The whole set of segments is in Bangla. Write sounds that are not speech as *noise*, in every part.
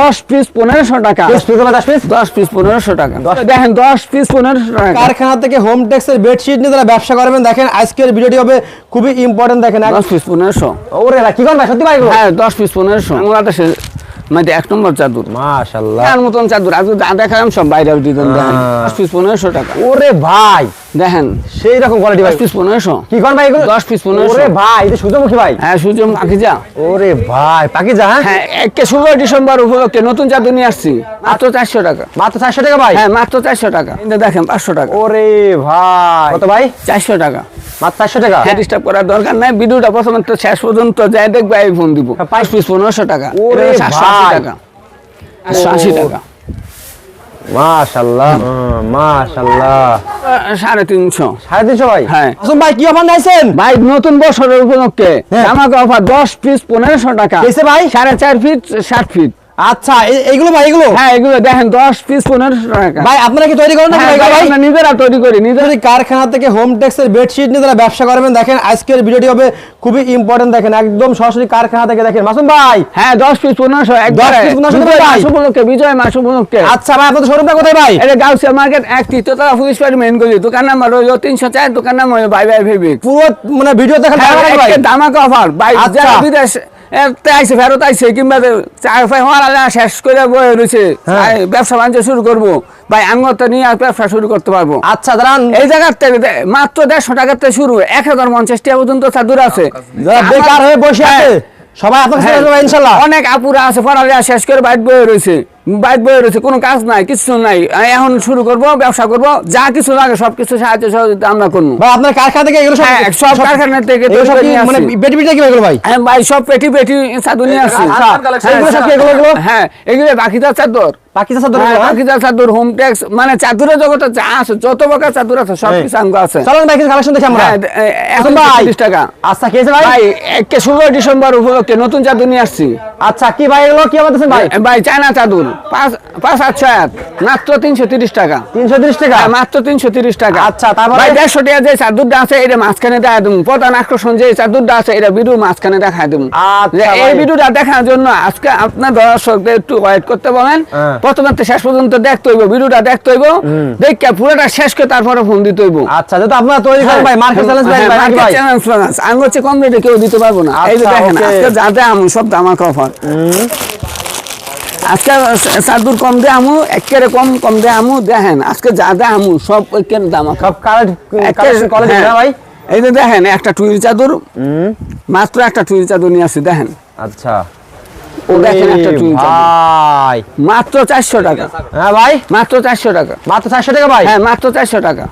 দশ পিস পনেরোশো টাকা। দশ পিস পনেরোশো টাকা। দেখেন দশ পিস পনেরোশো টাকা। কারখানা থেকে হোম টেক্সের বেডশিট নিয়ে যারা ব্যবসা করবেন। দেখেন আজকের ভিডিওটি হবে খুবই ইম্পর্টেন্ট দেখেন। দশ পিস পনেরোশো। ওরে কি ভাই সত্যি ভাই হ্যাঁ দশ পিস পনেরোশো। বাংলাদেশে মানে এক নম্বর চাদর। মাশাআল্লাহ। তার মতন চাদর আজকে যা দেখালাম সব বাইরে দিতেন। দশ পিস পনেরোশো টাকা। ওরে ভাই! দেখেন সেই রকম কোয়ালিটি ভাই পিস পনেরোশো। কি করেন ভাই এগুলো? দশ piece পনেরোশো। ওরে ভাই এটা সূর্যমুখী ভাই। হ্যাঁ সূর্য আঁকিজা ওরে ভাই যা হ্যাঁ? হ্যাঁ একে ষোলো ডিসেম্বর উপলক্ষে নতুন চাদর নিয়ে আসছি। মাত্র চারশো টাকা। মাত্র চারশো টাকা ভাই? হ্যাঁ মাত্র চারশো টাকা। কিন্তু দেখেন পাঁচশো টাকা। ওরে ভাই। কত ভাই? চারশো টাকা। মাত্র চারশো টাকা? হ্যাঁ ডিস্টার্ব করার দরকার নাই। ভিডিওটা প্রথমে তো শেষ পর্যন্ত যাই দেখবে আমি ফোন দিব। হ্যাঁ, পাঁচ পিস পনেরোশো টাকা। ওরে সাতশো। টাকা। সাতশো। টাকা। মাশাআল্লাহ আহ, সাড়ে তিনশো সাড়ে তিনশো ভাই হ্যাঁ। ভাই কি অফার নাইছেন ভাই নতুন বছরের উপলক্ষে হ্যাঁ। আমাকে অফার দশ পিস পনেরোশো টাকা ভাই? সাড়ে চার ফিট ষাট ফিট আচ্ছা এ- এইগুলো ভাই এগুলো? হ্যাঁ এগুলো দেখেন দশ পিস পনেরোশো টাকা। ভাই আপনারা কি তৈরি করেন নাকি হ্যাঁ, ভাই আমরা নিজেরা তৈরি করি নিজেরা কারখানা থেকে হোম টেক্সের বেডশিট নিয়ে যারা ব্যবসা করবেন দেখেন আজকের ভিডিওটি হবে খুবই ইম্পর্টেন্ট দেখেন একদম সরাসরি কারখানা থেকে দেখেন। মাসুম ভাই! হ্যাঁ দশ পিস পনেরোশো একবারে piece 1500 বিজয় ভাই। মাস উপলক্ষে বিজয় মাস উপলক্ষে। আচ্ছা ভাই আপনাদের শোরুমটা কোথায় ভাই? এটা গাউসিয়া মার্কেট এক তৃতীয়তলা পুলিশ পাড়ি মেন গলি। দোকান নাম্বার হলো তিনশো চার দোকান নাম হলো বাই বাই ফেবিক পুরো মানে ভিডিও দেখেন দামাকে অফার ভাই আচ্ছা। যারা বিদেশ আইসে ফেরত আইসে কিংবা হওয়ার আগে শেষ করে বয়ে রয়েছে হ্যাঁ। ব্যবসা বাণিজ্য শুরু করব। ভাই আমিও তো নিয়ে আর ব্যবসা শুরু করতে পারব। আচ্ছা দাঁড়ান। এই জায়গার থেকে মাত্র দেড়শো টাকার থেকে শুরু। এক হাজার পঞ্চাশ টাকা পর্যন্ত দূর আছে। বেকার হয়ে বসে হ্যাঁ। আছে সবাই আপনার হ্যাঁ, ইনশাআল্লাহ অনেক আপুরা আছে পড়ালেখা শেষ করে বাইট বয়ে রয়েছে। বাইট বয়ে রয়েছে কোনো কাজ নাই কিছু নাই। এখন শুরু করব ব্যবসা করব যা কিছু লাগে সব কিছু সাহায্য সহযোগিতা আমরা করব। ভাই আপনার কারখানা থেকে এগুলো সব হ্যাঁ, কারখানা থেকে মানে বেটি বেটি কি ভাই এগুলো ভাই? হ্যাঁ ভাই সব পেটি পেটি চাদর নিয়ে আসছি আচ্ছা, হ্যাঁ, এগুলো বাকি হ্যাঁ। এগুলো বাকিদার চাদর সাথে হ্যাঁ, চাদর হোম ট্যাক্স মানে চাদরের জগতে যা আছে যত প্রকার চাদর আছে সব কিছু আঙ্গ আছে। চলুন ভাই কিছু কালেকশন দেখি আমরা। হ্যাঁ, এখন ভাই চল্লিশ টাকা। আচ্ছা কি আছে ভাই? ভাই একে ষোলো ডিসেম্বর উপলক্ষে নতুন চাদর নিয়ে আসছি। আচ্ছা কি ভাই এগুলো কি আমাদের ভাই? ভাই ভাই চায়না চাদর পাঁচ পাঁচ আটশো এক মাত্র টাকা। টাকা? হ্যাঁ, মাত্র টাকা। আচ্ছা, তারপরে? ভাই দেড়শো টাকা যে চাদরটা আছে এটা মাঝখানে দেখা দেবো। প্রধান আকর্ষণ যে চাদরটা আছে এটা ভিডিও মাঝখানে দেখা দেবো। আচ্ছা, এই। ভিডিওটা দেখার জন্য আজকে আপনার দর্শকদের একটু ওয়েট করতে বলেন। প্রথমে শেষ পর্যন্ত দেখতে হইব ভিডিওটা দেখতে হইব দেখে পুরোটা শেষ করে তারপরে ফোন দিতে হইব। আচ্ছা আপনারা তৈরি করেন ভাই মার্কেট চ্যালেঞ্জ ভাই হ্যাঁ, challenge finance। আমি হচ্ছে কম রেটে কেউ দিতে পারব না। এই যে আচ্ছা, দেখেন আজকে যা দেয় আমু সব আজকে চাদুর কম দে আমু কম কম দে আমু দেখেন আজকে যা দে আমু সব একেবারে দামাক সব কালেকশন কোয়ালিটি হ্যাঁ। ভাই। এই যে দেখেন একটা টুইল চাদর মাত্র একটা টুইল চাদর নিয়ে আসি দেখেন। আচ্ছা। ভাই। মাত্র চারশো টাকা। হ্যাঁ ভাই? মাত্র চারশো টাকা। মাত্র চারশো টাকা ভাই? হ্যাঁ মাত্র চারশো টাকা।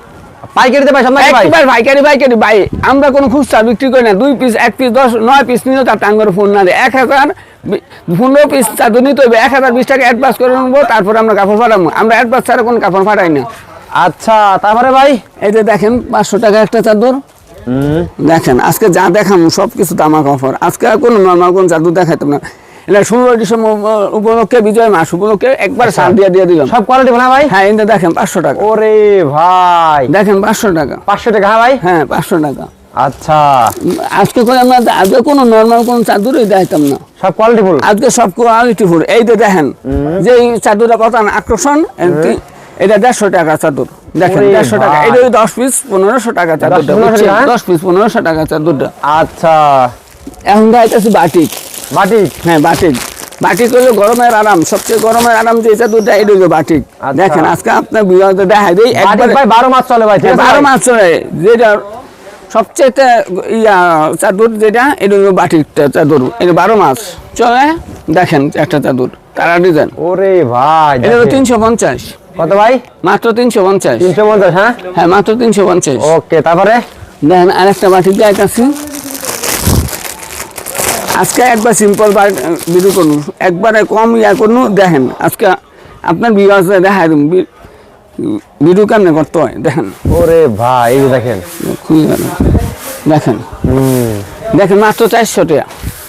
পাইকারিতে ভাই সামনে ভাই? একবার পাইকারি পাইকারি। ভাই আমরা কোনো খুচরা বিক্রি করি না। দুই পিস এক পিস দশ নয় পিস নিলেও তার টাঙ্গর ফোন না দেয়। এক হাজার পনেরো পিস চাদর নিতে হবে। এক হাজার বিশ টাকা অ্যাডভান্স করে নেব তারপরে আমরা কাপড় পাঠাবো আমরা অ্যাডভান্স ছাড়া কোনো কাপড় পাঠাই না। আচ্ছা তারপরে ভাই? এই যে দেখেন পাঁচশো টাকা একটা চাদর। দেখেন আজকে যা দেখাম সব কিছু তামাক অফার। আজকে আর কোনো নর্মাল কোনো চাদর দেখাইতাম না। এটা ষোলো ডিসেম্বর উপলক্ষে বিজয় মাস উপলক্ষে একবার সার দিয়ে দিয়ে দিলাম। সব কোয়ালিটি না ভাই? হ্যাঁ এটা দেখেন পাঁচশো টাকা। ওরে ভাই। দেখেন পাঁচশো টাকা। পাঁচশো টাকা হ্যাঁ ভাই? হ্যাঁ পাঁচশো টাকা। আচ্ছা। আজকে করে আমরা আজকে কোনো নর্মাল কোনো চাদরই দেখাইতাম না। সব কোয়ালিটি ফুল? আজকে সব কোয়ালিটি ফুল। এই যে দেখেন যে এই চাদরটা কত আকর্ষণ এটি- এটা দেড়শো টাকা চাদর। দেখেন দেড়শো টাকা। এটা ওই দশ পিস পনেরোশো টাকা চাদরটা 1500 দশ পিস পনেরোশো টাকা চাদরটা। আচ্ছা। এখন দেখাইতেছি বাটিক। বাটি হ্যাঁ বাটিক। বাটিক হলো গরমের আরাম। সবচেয়ে গরমের আরাম যে চাদরটা এটা হলো বাটিক। আচ্ছা। দেখেন আজকে আপনার বিভাগে দেখাই দিই একবার ভাই বারো মাস চলে ভাই বারো? মাস চলে। যেটা সবচেয়ে ইয়া চাদর যেটা এটা হলো বাটিকটা চাদর। এটা বারো মাস। চলে দেখেন একটা চাদর। কারা ডিজাইন। ওরে ভাই এটা হলো। তিনশো পঞ্চাশ। কত ভাই? মাত্র তিনশো পঞ্চাশ। তিনশো পঞ্চাশ হ্যাঁ? হ্যাঁ মাত্র তিনশো পঞ্চাশ। ওকে তারপরে? দেখেন আরেকটা বাটি দেখাচ্ছি আজকে একবার সিম্পল বিরু করুন। একবারে কম ইয়া করুন দেখেন আজকে আপনার বিবাহ দেখা দিন। বিরু কেমনে করতে হয় দেখেন। ওরে ভাই এই দেখেন। গেল। দেখেন। দেখেন মাত্র চারশো টাকা।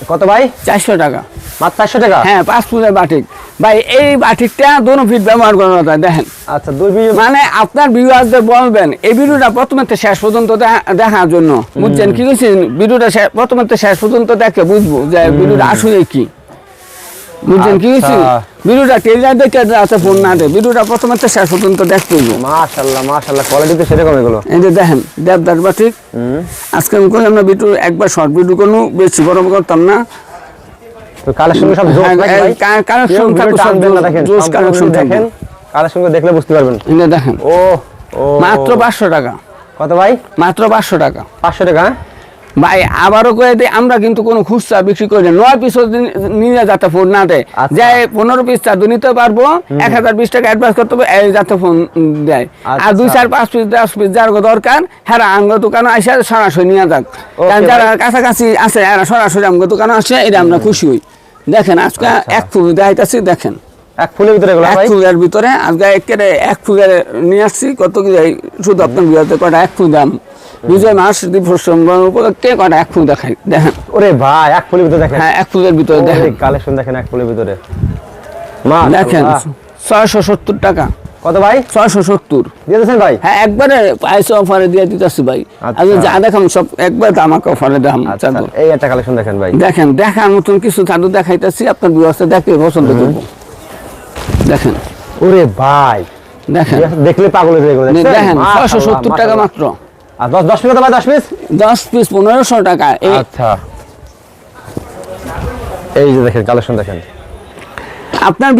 কত ভাই? চারশো টাকা। মাত্র চারশো টাকা? হ্যাঁ পাঁচ ফুটের বাটিক। ভাই এই বাটিকটা দোনো ফিট ব্যবহার করা যায় দেখেন। আচ্ছা দুই ফিট মানে আপনার ভিউয়ারদের বলবেন এই ভিডিওটা প্রথমে শেষ পর্যন্ত দেখা- দেখার জন্য। বুঝছেন কি বলছেন? ভিডিওটা প্রথমে শেষ পর্যন্ত দেখে বুঝব যে ভিডিওটা আসলে কি। বুঝছেন কি হয়েছে? আচ্ছা। ভিডিওটা টেলার দেখে আছে ফোন না দে ভিডিওটা প্রথমে তো শেষ পর্যন্ত দেখতে হইব মাশাআল্লাহ মাশাআল্লাহ কোয়ালিটি তো সেরকম এগুলো। এই যে দেখেন দেবদাস বা ঠিক? আজকে আমি করলাম না ভিডিও একবার শর্ট ভিডিও কোনো বেশি বড় করতাম না। তো কালেকশন সব জোস হ্যাঁ, এই ভাই? কা- collection কেউ থাকবে ভিডিও সব জোস- যদি দেখেন কালেকশন দেখলে বুঝতে পারবেন। এই দেখেন। ও মাত্র পাঁচশো টাকা। কত ভাই? মাত্র পাঁচশো টাকা। পাঁচশো টাকা হ্যাঁ? ভাই আবারও করে দিই আমরা কিন্তু কোনো খুচরা বিক্রি করি না। নয় পিস নিয়ে যাতে ফোন না দেয়। আচ্ছা। যে পনেরো পিস চাদু নিতে পারব এক হাজার বিশ টাকা অ্যাডভান্স করতে হবে যাতে ফোন দেয়। আর দুই আচ্ছা। চার পাঁচ পিস দশ পিস যার দরকার হ্যাঁ আঙ্গ দোকানে আসে সরাসরি নিয়ে যাক। যারা কাছাকাছি আছে এরা সরাসরি আমগো দোকানে আসে এটা আমরা খুশি হই। দেখেন আজকে আচ্ছা। এক ফুল দেখাইতেছি দেখেন। এক ফুলের ভিতরে এক ফুলের ভিতরে আজকে একেবারে এক ফুলের নিয়ে আসছি কত কি শুধু আপনার বিয়াতে কটা এক ফুল দাম। বিজয় মাস দিবস উপলক্ষে কটা? এক ফুল দেখাই দেখেন। ওরে ভাই এক ফুলের ভিতরে দেখেন। হ্যাঁ এক ফুলের ভিতরে দেখেন। কালেকশন দেখেন এক ফুলের ভিতরে। মা দেখেন ছয়শো সত্তর টাকা। কত ভাই? ছয়শো সত্তর। দিয়ে দিয়েছেন ভাই? হ্যাঁ একবারে পাইসে অফারে দিয়ে দিতেছি ভাই। আচ্ছা। আগে যা দেখাম সব একবার আমাকে অফারে দাম আচ্ছা এই একটা কালেকশন দেখেন ভাই। দেখেন দেখার মতন কিছু চাদর দেখাইতেছি আপনার ব্যবস্থা দেখে পছন্দ করব। দেখেন। ওরে ভাই। দেখেন। দেখলে পাগল হয়ে যাবে দেখেন ছয়শো সত্তর টাকা মাত্র। আর দশ দশ পিস ভাই? দশ পিস দশ পিস পনেরোশো টাকা। আচ্ছা। এই যে দেখেন কালেকশন দেখেন। আপনার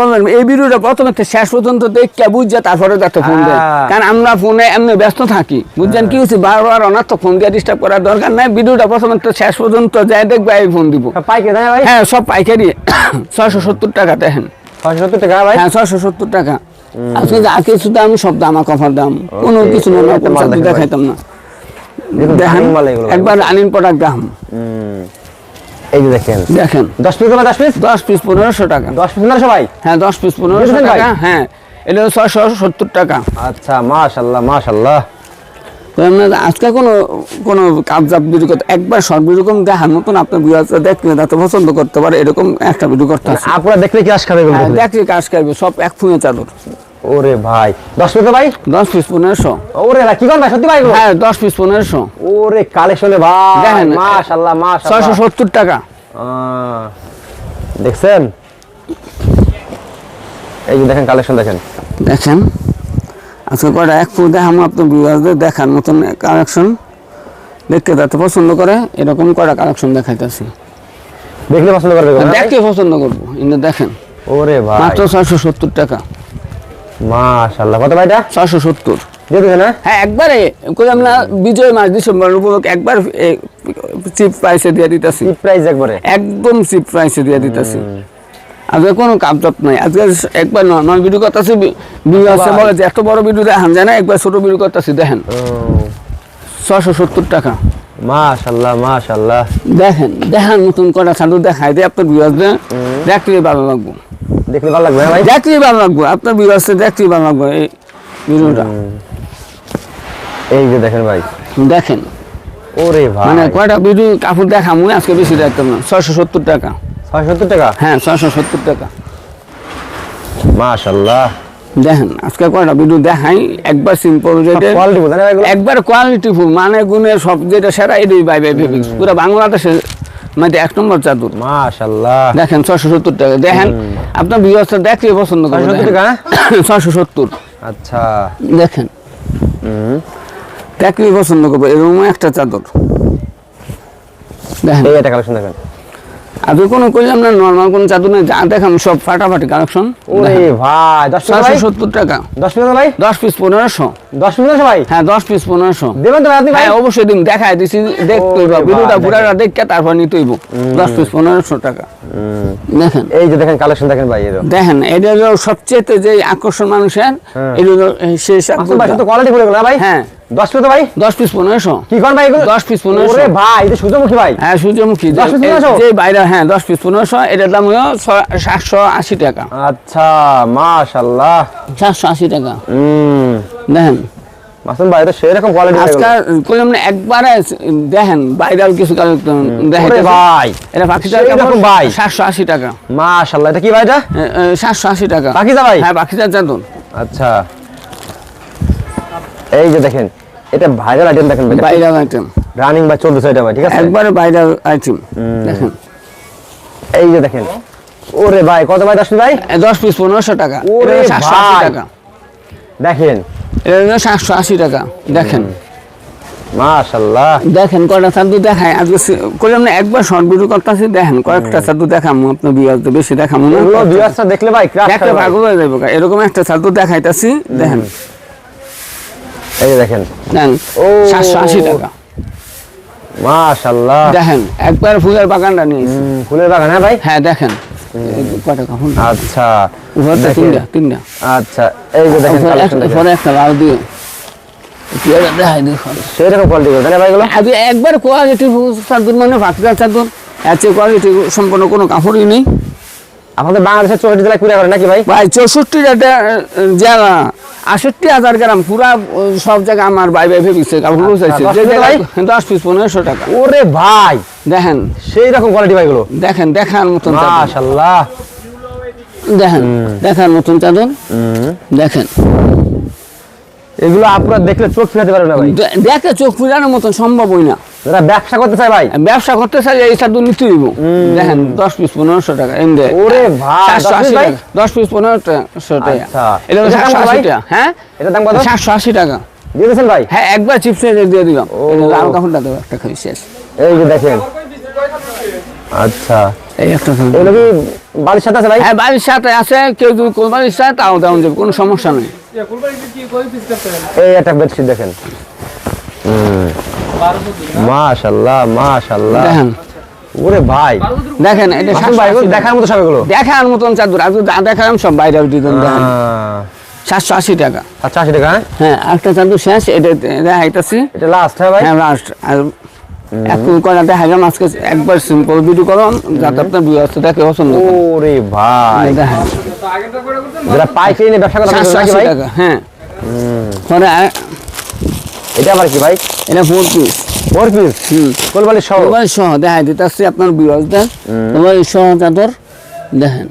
বলবেন এই ভিডিওটা প্রথমে শেষ পর্যন্ত দেখে বুঝছে তারপরে যাতে ফোন হ্যাঁ। কারণ আমরা ফোনে এমনি ব্যস্ত থাকি। বুঝছেন কি হচ্ছে বারবার তো ফোন দিয়ে ডিস্টার্ব করার দরকার নাই। ভিডিওটা প্রথমে তো শেষ পর্যন্ত যাই দেখবে এই ফোন দিব। সব পাইকে তাই না ভাই? হ্যাঁ সব পাইকারি। *coughs* ছয়শো সত্তর টাকা দেখেন। ছয়শো সত্তর টাকা ভাই? হ্যাঁ ছয়শো সত্তর টাকা। আজকে যা কিছু দাম সব দাম কফার দাম। কোনো কিছু না না, কোনো দেখাইতাম না। দেখেন ভাই। একবার আনিন প্রোডাক্ট দাম এই যে দেখেন। দেখেন। দশ পিস ভাই দশ পিস? দশ পিস পনেরোশো টাকা। দশ পিস না সবাই হ্যাঁ দশ পিস পনেরোশো ভাই? টাকা। হ্যাঁ এটা ছয়শো সত্তর টাকা। আচ্ছা মাশাল্লাহ মাশাল্লাহ আজকে কোনো কোনো কাবজাব ভিডিও করতে একবার কম দেখার মতন আপনার ভিউয়ার্সরা দেখলে পছন্দ করতে পারে এরকম একটা ভিডিও করতে আপনারা দেখলে কি আশ খাবে দেখলে? দেখলে কাজ করবে সব এক ফুঁয়ে চাদর ওরে ভাই দশ পিস ভাই? দশ পিস পনেরোশো। ওরে ভাই কি করেন ভাই সত্যি ভাই? হ্যাঁ দশ পিস পনেরোশো। ওরে কালেকশনে ভাই দেখেন, ছয়শো মাশাল্লাহ সত্তর টাকা। দেখছেন? এই যে দেখেন কালেকশন দেখেন। দেখেন। আজকে কয়টা? এক ফুল দেখাম আপনার ভিউয়ার্সদের দেখার মতন কালেকশন। দেখতে যাতে পছন্দ করে এরকম কয়টা কালেকশন দেখাইতেছি। দেখলে পছন্দ করবে দেখতে পছন্দ করব কিন্তু দেখেন। ওরে ভাই। মাত্র ছয়শো সত্তর টাকা। মাশাল্লাহ কত ভাইটা? ছয়শো সত্তর। দিয়ে দিবেন না হ্যাঁ একবারে। না বিজয় মাস ডিসেম্বর উপলক্ষে একবার চিপ প্রাইসে দিয়ে দিতেছি। কি প্রাইস একবারে? একদম চিপ প্রাইসে দিয়ে দিতেছি। আজকে কোনো কাপচাপ নাই। আজকে একবার ন- নয় ভিডিও করতেছি ভিডিও আছে বলে যে এত বড় ভিডিও দেখান যায় না একবার ছোট ভিডিও করতেছি দেখেন। ছশো সত্তর টাকা। মাশাল্লাহ মাশাল্লাহ দেখেন দেখার মতন কটা ছাড়ু দেখাই দিয়ে আপনার ভিউয়ার্সদের দেখতে ভালো লাগবো। দেখলে ভালো লাগবে ভাই? দেখতে ভালো লাগবো আপনার ভালো লাগবো এই ভিডিওটা। এই যে দেখেন ভাই। দেখেন। ওরে ভাই। মানে কয়টা ভিডিও কাপড় দেখামু আজকে বেশি দেখতাম না ছয়শো সত্তর টাকা। ছয়শো সত্তর টাকা? হ্যাঁ ছয়শো সত্তর টাকা। মাশাল্লাহ। দেখেন আজকে কয়টা ভিডিও দেখাই একবার সিম্পল বোঝা একবার কোয়ালিটি ফুল মানে গুণের সব যেটা সেরা এটাই বাই বাই ভেবে পুরো বাংলাদেশে মানে এক নম্বর চাদর দেখেন টাকা। দেখেন আপনার বিবস্থা দেখলে পছন্দ করবে 670 টাকা? ছয়শো সত্তর। আচ্ছা। দেখেন। দেখলে পছন্দ করবে এরকম একটা চাদর। দেখেন। এই একটা কালেকশন দেখেন। আজকে কোনো করলাম না নর্মাল কোনো চাদর নেই যা দেখাম সব ফাটাফাটি কালেকশন ওরে ভাই দশ পিস ছয়শো ভাই সত্তর টাকা। দশ পিস ভাই? দশ পিস পনেরোশো। দশ পিস ভাই? হ্যাঁ দশ পিস পনেরোশো। দেবেন তো আপনি ভাই? হ্যাঁ অবশ্যই দিন দেখাই দিছি দেখতে হইব। ভিডিওটা পুরাটা তারপর নিতে হইব। দশ পিস পনেরোশো টাকা। দেখেন। এই যে দেখেন কালেকশন দেখেন ভাই এরকম দেখেন এটা সবচেয়ে যে আকর্ষণ মানুষের হ্যাঁ। এটা হলো সেই আসলে কোয়ালিটি বলে না ভাই? হ্যাঁ। দশ পিস ভাই? দশ পিস কি ভাই 10 piece 1500 ওরে ভাই এটা সূর্যমুখী ভাই। হ্যাঁ সূর্যমুখী। 10 piece 1500? যে বাইরে হ্যাঁ দশ পিস পনেরোশো এটার দাম হলো টাকা। আচ্ছা টাকা। হুম। দেখেন। মাসুম ভাই এটা সেরকম কোয়ালিটি আজকাল করলাম না একবারে দেখেন বাইরেও কিছু দেখেন ভাই এটা পাখি সেই ভাই। সাতশো আশি টাকা। মাশাল্লাহ এটা কি ভাই এটা? সাতশো আশি টাকা। পাখিজা ভাই? হ্যাঁ চাদর আচ্ছা। এই যে দেখেন এটা ভাইরাল আইটেম দেখেন ভাই। বাইরের আইটেম রানিং বা চলতেছে এটা ভাই ঠিক আছে? একবারে বাইরের আইটেম দেখেন। এই যে দেখেন ওরে ভাই কত ভাই দশ ভাই? দশ পিস পনেরোশো টাকা। ওরে সাতশো আশি। টাকা। দেখেন। এটা হলো সাতশো আশি টাকা। দেখেন। মাশাল্লাহ দেখেন কয়টা চাদু দেখায়। আজকে সে- করলাম না একবার শর্ট ভিডিও করতেছি দেখেন কয়েকটা চাদু দেখাম আপনার বিয়াজ তো বেশি দেখাম না। এগুলো দেখলে ভাই ভাগ হয়ে যাবে এরকম একটা চাদু দেখাইতাছি দেখেন। এই দেখেন। দেন। সাতশো আশি টাকা। মাশাল্লাহ দেখেন একবার ফুলের বাগানটা হুম, ফুলের বাগান হ্যাঁ ভাই? হ্যাঁ দেখেন। আচ্ছা। তিনটা তিনটা। আচ্ছা এই যে দেখেন উপরে একটা- দেখেন। উপরে একটা লাল দিয়ে। দেখাই দেখুন সেরকম কোয়ালিটি করে আগে একবার কোয়ালিটি চাদর মানে ফাঁকা চাদর এত কোয়ালিটি সম্পন্ন কোনো কাপড়ই নেই। আপনাদের বাংলাদেশের চৌষট্টি জেলায় কুড়িয়া করে নাকি ভাই? ভাই চৌষট্টি জায়গা আষট্টি হাজার গ্রাম পুরা সব জায়গায় আমার ভাই ভাই ভেবেছে কাপড় চাইছে দশ পিস পনেরোশো টাকা। ওরে ভাই দেখেন। সেই রকম কোয়ালিটি ভাইগুলো দেখেন দেখার মতন মাশাল্লাহ দেখেন দেখার মতন চাদর। দেখেন। এগুলো আপনারা দেখলে চোখ ফিরাতে পারবেন না ভাই। দেখে চোখ ফুরানোর মতন সম্ভব সম্ভবই না। যারা ব্যবসা করতে চায় ভাই? ব্যবসা করতে চাই এই দিব দেখেন দশ পিস পনেরোশো টাকা এম দে ওরে ভাই, সাতশো 10 পিস আশি টাকা দশ পিস পনেরোশো টাকা। আচ্ছা। এটা সাতশো আশি টাকা হ্যাঁ? দাম কত? সাতশো আশি টাকা। দিয়ে দিয়েছেন ভাই? হ্যাঁ একবার চিপসে দিয়ে দিলাম। ও। এটা দেবো একটা খাই শেষ। এই যে দেখেন। আচ্ছা। এই একটা এগুলো কি বাড়ির সাথে আছে ভাই? হ্যাঁ বাড়ির সাথে আছে কেউ যদি কোরবানির চায় তাও কোনো সমস্যা নেই। এই একটা বেডশিট দেখেন। মাশাল্লাহ মাশাল্লাহ। দেখেন। ওরে ভাই। দেখেন এটা মাসুম ভাই দেখার মতো সব এগুলো। দেখার মতন চাদর আজ দেখালাম সব বাইরে দিতেন দেখেন। সাতশো আশি টাকা। আচ্ছা আশি টাকা হ্যাঁ? হ্যাঁ একটা চাদর শেষ এটা দেখাইতেছি। এটা লাস্ট হ্যাঁ ভাই? হ্যাঁ লাস্ট আর এক কয়টা দেখাইলাম আজকে একবার সিম্পল ভিডিও করলাম যাতে আপনার বিয়ে দেখে পছন্দ। ওরে ভাই। দেখেন। যারা পাইকারি নিয়ে ব্যবসা সাতশো আশি ভাই? টাকা হ্যাঁ। পরে এটা আবার কি ভাই? এটা ফোর পিস ফোর পিস হুম। কোলবালি সহ? মোবাইল সহ দেখাই দিতেছি আপনার বিরজ দেন। মোবাইল সহ চাদর দেখেন।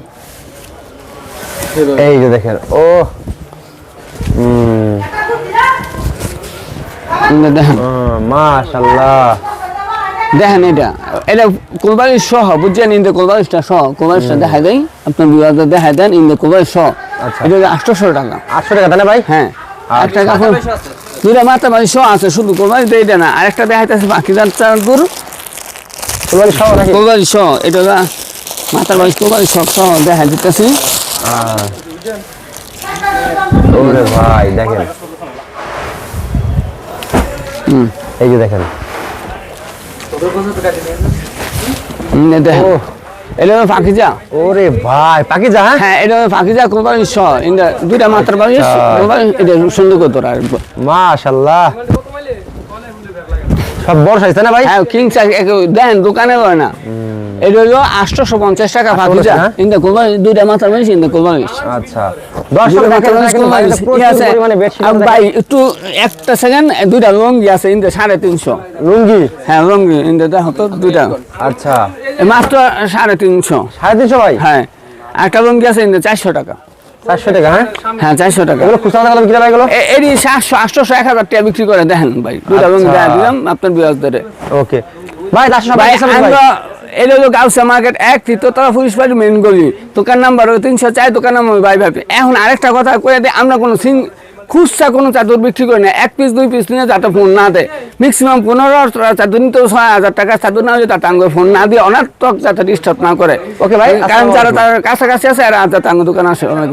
এই যে দেখেন ও। দেখেন। মাশাল্লাহ দেখেন এটা এটা কোলবালিশ সহ বুঝছেন ইন্দে কোলবালিশটা সহ কোলবালিশটা দেখাই দেয় আপনার বিরজ দেখাই দেন ইন্দে কোলবালিশ সহ। আচ্ছা। এটা আটশোশো টাকা। আটশো টাকা না ভাই? হ্যাঁ। একটা কাপড় দুইটা মাথা সহ আছে শুধু কোলবালিশ এইটা না। আরেকটা দেখাইতেছে সহ নাকি কোলবালিশ সহ। এটা মাথার বাড়ি কোলবালিশ সহ সহ দেখা দিতেছি। ভাই দেখেন। এই যে দেখেন। দেখেন। এটা হলো ফাঁকিজা। ওরে ভাই ফাঁকি যা হ্যাঁ? হ্যাঁ এটা হলো ফাঁকিজা কোলবালিশ স এটা দুইটা মাত্র পাবি এটা সুন্দর করে তোরা মাশাল্লাহ। সব বড় সাইজ না ভাই? হ্যাঁ কিং সাইজ দেন দোকানে হয় না। এটা হলো টাকা? ইন্দা দুইটা মাথার ইন্দা আচ্ছা। ভাই একটু একটা সেকেন্ড দুইটা লঙ্গি আছে ইন্দা সাড়ে তিনশো। হ্যাঁ লঙ্গি ইন্দা দেখো তো দুইটা। আচ্ছা। মাত্র সাড়ে তিনশো। সাড়ে তিনশো ভাই? হ্যাঁ। একটা আছে ইন্দা টাকা। চারশো টাকা হ্যাঁ? হ্যাঁ চারশো টাকা। এগুলো খুচরা টাকা বিক্রি হয় এগুলো? এরই সাতশো আটশোশো এক হাজার টাকা বিক্রি করে দেখেন ভাই। দুইটা লঙ্গি আচ্ছা। দেখা দিলাম আপনার বিরাজ ধরে। ওকে। ভাই ভাই ভাই আমরা এটা হলো গাউসা মার্কেট এক তৃতীয়তলা পুলিশ বাড়ি মেন গলি। দোকান নাম্বার তিনশো চার দোকান নাম্বার ভাই ভাবি এখন আরেকটা কথা কয়ে দিই আমরা কোনো সিং খুচরা কোনো চাদর বিক্রি করি না। এক পিস দুই পিস নিয়ে যাতে ফোন না দেয় ম্যাক্সিমাম পনেরো চাদর নিতে ছয় হাজার টাকা চাদর না হলে টাঙ্গে ফোন না দিয়ে অনার্থক যাতে ডিস্টার্ব না করে। ওকে ভাই, কারণ যারা তার কাছাকাছি আছে আর যাতে টাঙ্গ দোকান আসে অনেক